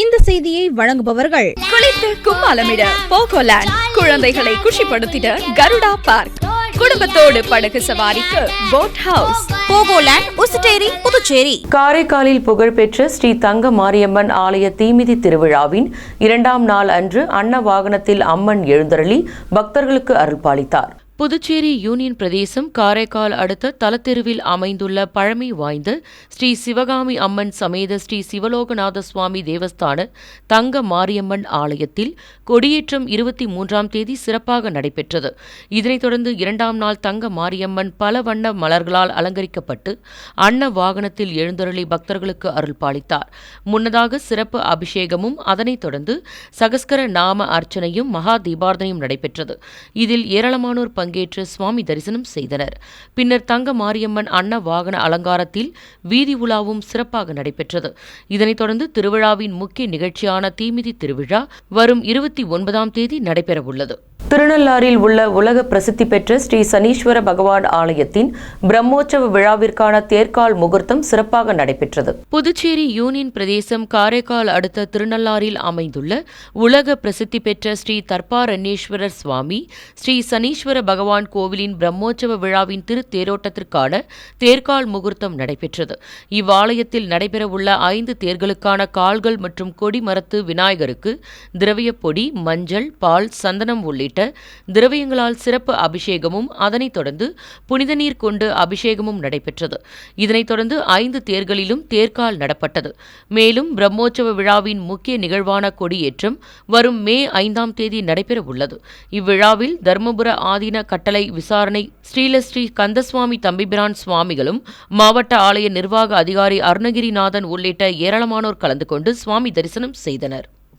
இந்த செய்தியை வழங்குபவர்கள் குளித்து கும்மாலமிட போகோலேண்ட் குழந்தைகளை குஷிப்படுத்திட கருடா பார்க். குடும்பத்தோடு படகு சவாரிக்கு போட் ஹவுஸ் போகோலேண்ட் உசுட்டேரி புதுச்சேரி. காரைக்காலில் புகழ்பெற்ற ஸ்ரீ தங்க மாரியம்மன் ஆலய தீமிதி திருவிழாவின் இரண்டாம் நாள் அன்று அன்ன வாகனத்தில் அம்மன் எழுந்தருளி பக்தர்களுக்கு அருள்பாலித்தார். புதுச்சேரி யூனியன் பிரதேசம் காரைக்கால் அடுத்த தலத்தெருவில் அமைந்துள்ள பழமை வாய்ந்த ஸ்ரீ சிவகாமி அம்மன் சமேத ஸ்ரீ சிவலோகநாத சுவாமி தேவஸ்தான தங்க மாரியம்மன் ஆலயத்தில் கொடியேற்றம் இருபத்தி மூன்றாம் தேதி சிறப்பாக நடைபெற்றது. இதனைத் தொடர்ந்து இரண்டாம் நாள் தங்க மாரியம்மன் பல வண்ண மலர்களால் அலங்கரிக்கப்பட்டு அன்ன வாகனத்தில் எழுந்தருளி பக்தர்களுக்கு அருள் பாலித்தார். முன்னதாக சிறப்பு அபிஷேகமும் அதனைத் தொடர்ந்து சகஸ்கர நாம அர்ச்சனையும் மகா தீபார்த்தனையும் நடைபெற்றது. இதில் ஏராளமானோர் பங்கேற்று சுவாமி தரிசனம் செய்தனர். பின்னர் தங்க மாரியம்மன் அன்ன வாகன அலங்காரத்தில் வீதி உலாவும் சிறப்பாக நடைபெற்றது. இதனைத் தொடர்ந்து திருவிழாவின் முக்கிய நிகழ்ச்சியான தீமிதி திருவிழா வரும் இருபத்தி ஒன்பதாம் தேதி நடைபெறவுள்ளது. திருநள்ளாறில் உள்ள உலக பிரசித்தி பெற்ற ஸ்ரீ சனீஸ்வர பகவான் ஆலயத்தின் பிரம்மோற்சவ விழாவிற்கான தேர்கால் முகூர்த்தம் சிறப்பாக நடைபெற்றது. புதுச்சேரி யூனியன் பிரதேசம் காரைக்கால் அடுத்த திருநள்ளாறில் அமைந்துள்ள உலக பிரசித்தி பெற்ற ஸ்ரீ தர்பாரண்யேஸ்வரர் சுவாமி ஸ்ரீ சனீஸ்வர பகவான் கோவிலின் பிரம்மோற்சவ விழாவின் திருத்தேரோட்டத்திற்கான தேர்கால் முகூர்த்தம் நடைபெற்றது. இவ்வாலயத்தில் நடைபெறவுள்ள ஐந்து தேர்களுக்கான கால்கள் மற்றும் கொடி மரத்து விநாயகருக்கு திரவியப் பொடி மஞ்சள் பால் சந்தனம் உள்ளிட்ட உள்ளிட்ட திரவியங்களால் சிறப்பு அபிஷேகமும் அதனைத் தொடர்ந்து புனித நீர் கொண்டு அபிஷேகமும் நடைபெற்றது. இதனைத் தொடர்ந்து ஐந்து தேர்களிலும் தேர்கால் நடப்பட்டது. மேலும் பிரம்மோற்சவ விழாவின் முக்கிய நிகழ்வான கொடியேற்றம் வரும் மே ஐந்தாம் தேதி நடைபெற உள்ளது இவ்விழாவில் தர்மபுர ஆதீன கட்டளை விசாரணை ஸ்ரீலஸ்ரீ கந்தசுவாமி தம்பிபிரான் சுவாமிகளும் மாவட்ட ஆலய நிர்வாக அதிகாரி அருணகிரிநாதன் உள்ளிட்ட ஏராளமானோர் கலந்து கொண்டு சுவாமி தரிசனம் செய்தனர்.